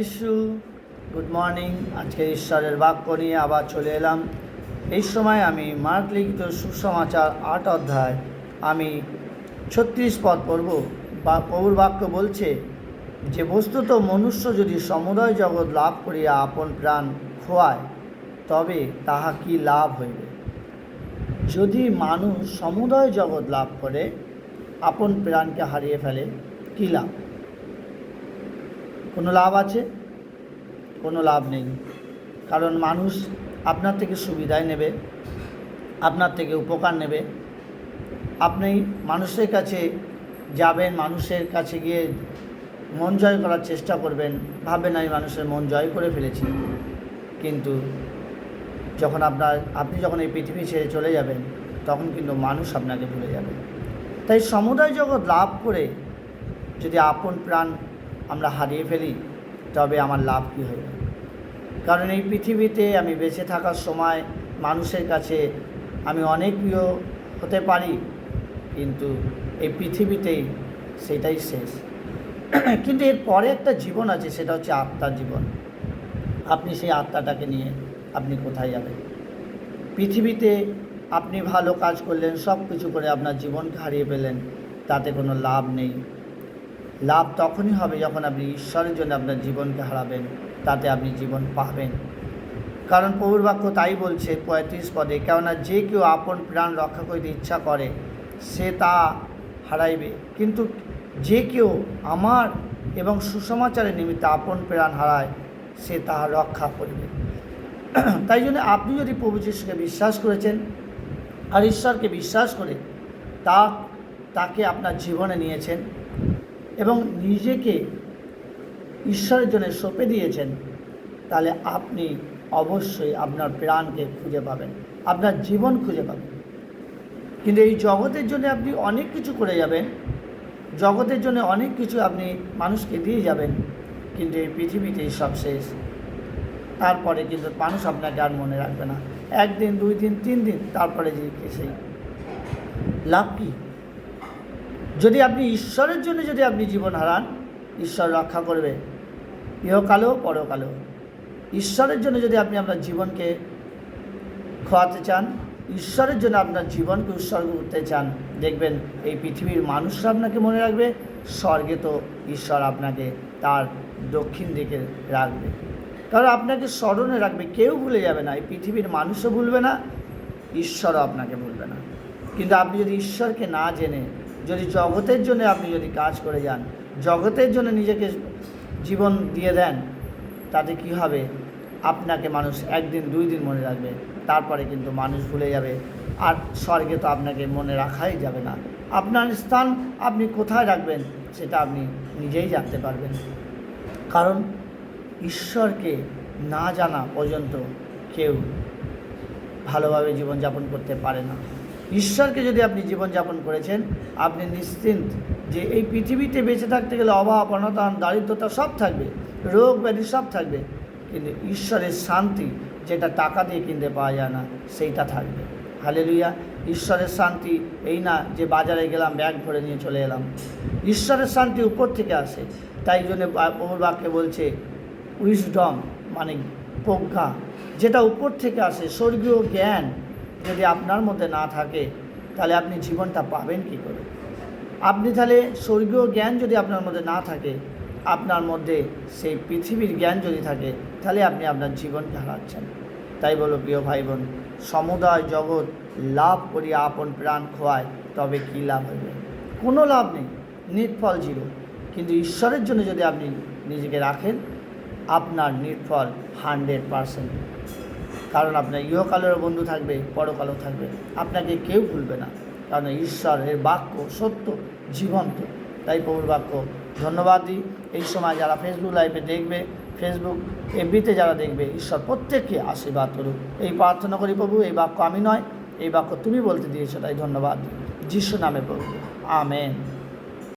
যিশু good morning আজকে ঈশ্বরের বাক্য নিয়ে আবার চলে এলাম। এই সময় আমি মার্ক লিখিত সুসমাচার আট অধ্যায় আমি ছত্রিশ পদ পড়ব। বা প্রভুর বাক্য বলছে, যে বস্তুত মনুষ্য যদি সমুদয় জগৎ লাভ করিয়া আপন প্রাণ খোয়ায়, তবে তাহা কি লাভ হইবে? যদি মানুষ সমুদয় জগৎ লাভ করে, আপন প্রাণকে হারিয়ে ফেলে, কী লাভ? কোনো লাভ আছে? কোনো লাভ নেই। কারণ মানুষ আপনার থেকে সুবিধায় নেবে, আপনার থেকে উপকার নেবে। আপনি মানুষের কাছে যাবেন, মানুষের কাছে গিয়ে মন জয় করার চেষ্টা করবেন। ভাববেন, আমি মানুষের মন জয় করে ফেলেছি। কিন্তু যখন আপনার, আপনি যখন এই পৃথিবী ছেড়ে চলে যাবেন, তখন কিন্তু মানুষ আপনাকে ভুলে যাবে। তাই সমুদায় জগৎ লাভ করে যদি আপন প্রাণ আমরা হারিয়ে ফেলি, তবে আমার লাভ কী হবে কারণ এই পৃথিবীতে আমি বেঁচে থাকার সময় মানুষের কাছে আমি অনেক প্রিয় হতে পারি, কিন্তু এই পৃথিবীতেই সেটাই শেষ। কিন্তু এর পরে একটা জীবন আছে, সেটা হচ্ছে আত্মার জীবন। আপনি সেই আত্মাটাকে নিয়ে আপনি কোথায় যাবেন? পৃথিবীতে আপনি ভালো কাজ করলেন সব কিছু করে আপনার জীবনকে হারিয়ে ফেলেন তাতে কোনো লাভ নেই। লাভ তখনই হবে যখন আপনি ঈশ্বরের জন্য আপনার জীবনকে হারাবেন, তাতে আপনি জীবন পাবেন। কারণ প্রভুর বাক্য তাই বলছে পঁয়ত্রিশ পদে, কেননা যে কেউ আপন প্রাণ রক্ষা করতে ইচ্ছা করে, সে তা হারাইবে। কিন্তু যে কেউ আমার এবং সুসমাচারের নিমিত্তে আপন প্রাণ হারায়, সে তাহা রক্ষা করবে। তাই জন্য আপনি যদি প্রভু যিশুকে বিশ্বাস করেছেন আর ঈশ্বরকে বিশ্বাস করে তা, তাকে আপনার জীবনে নিয়েছেন এবং নিজেকে ঈশ্বরের জন্য সঁপে দিয়েছেন, তাহলে আপনি অবশ্যই আপনার প্রাণকে খুঁজে পাবেন, আপনার জীবন খুঁজে পাবেন। কিন্তু এই জগতের জন্য আপনি অনেক কিছু করে যাবেন, জগতের জন্য অনেক কিছু আপনি মানুষকে দিয়ে যাবেন, কিন্তু এই পৃথিবীতেই সব শেষ। তারপরে কিন্তু মানুষ আপনাকে আর মনে রাখবে না। একদিন, দুই দিন, তিন দিন, তারপরে যে সেই। লাভ কী? যদি আপনি ঈশ্বরের জন্য যদি আপনি জীবন হারান, ঈশ্বর রক্ষা করবে। ইহকালেও, পরকালেও। ঈশ্বরের জন্য যদি আপনি আপনার জীবনকে খোয়াতে চান, ঈশ্বরের জন্য আপনার জীবনকে উৎসর্গ করতে চান, দেখবেন এই পৃথিবীর মানুষরা আপনাকে মনে রাখবে, স্বর্গে তো ঈশ্বর আপনাকে তার দক্ষিণ দিকে রাখবে। কারণ আপনাকে স্মরণে রাখবে, কেউ ভুলে যাবে না, এই পৃথিবীর মানুষও ভুলবে না, ঈশ্বরও আপনাকে ভুলবে না। কিন্তু আপনি যদি ঈশ্বরকে না জেনে যদি জগতের জন্য আপনি যদি কাজ করে যান, জগতের জন্য নিজেকে জীবন দিয়ে দেন, তাতে কি হবে? আপনাকে মানুষ একদিন, দুই দিন মনে রাখবে, তারপরে কিন্তু মানুষ ভুলে যাবে। আর স্বর্গে তো আপনাকে মনে রাখাই যাবে না। আপনার স্থান আপনি কোথায় রাখবেন, সেটা আপনি নিজেই জানতে পারবেন। কারণ ঈশ্বরকে না জানা পর্যন্ত কেউ ভালোভাবে জীবনযাপন করতে পারে না। ঈশ্বরকে যদি আপনি জীবনযাপন করেছেন, আপনি নিশ্চিন্ত যে এই পৃথিবীতে বেঁচে থাকতে গেলে অভাব অনতন দারিদ্রতা সব থাকবে, রোগ ব্যাধি সব থাকবে, কিন্তু ঈশ্বরের শান্তি যেটা টাকা দিয়ে কিনতে পাওয়া যায় না, সেইটা থাকবে। হালেলুইয়া ঈশ্বরের শান্তি এই না যে বাজারে গেলাম, ব্যাগ ভরে নিয়ে চলে এলাম। ঈশ্বরের শান্তি উপর থেকে আসে। তাই জন্য প্রভুর বাক্যে বলছে উইসডম মানে প্রজ্ঞা। যেটা উপর থেকে আসে, স্বর্গীয় জ্ঞান। যদি আপনার মধ্যে না থাকে, তাহলে আপনি জীবনটা পাবেন কি করে? আপনি তাহলে স্বর্গীয় জ্ঞান যদি আপনার মধ্যে না থাকে, আপনার মধ্যে সেই পৃথিবীর জ্ঞান যদি থাকে, তাহলে আপনি আপনার জীবনকে হারাচ্ছেন। তাই বলো, প্রিয় ভাই বোন সমুদায় জগৎ লাভ করিয়া আপন প্রাণ খোয়ায়, তবে কী লাভ হইবে? কোনো লাভ নেই, নির্ফল জিরো কিন্তু ঈশ্বরের জন্য যদি আপনি নিজেকে রাখেন, আপনার নির্ফল হান্ড্রেড পারসেন্ট। কারণ আপনার ইহকালেরও বন্ধু থাকবে, পরকালও থাকবে। আপনাকে কেউ ভুলবে না। কারণ ঈশ্বরের বাক্য সত্য, জীবন্ত। তাই প্রভুর বাক্য ধন্যবাদ দিই। এই সময় যারা ফেসবুক লাইভে দেখবে ফেসবুক এফবিতে যারা দেখবে, ঈশ্বর প্রত্যেককে আশীর্বাদ করুক। এই প্রার্থনা করি প্রভু, এই বাক্য আমি নয়, এই বাক্য তুমি বলতে দিয়েছ, তাই ধন্যবাদ যিশু নামে প্রভু। আমেন।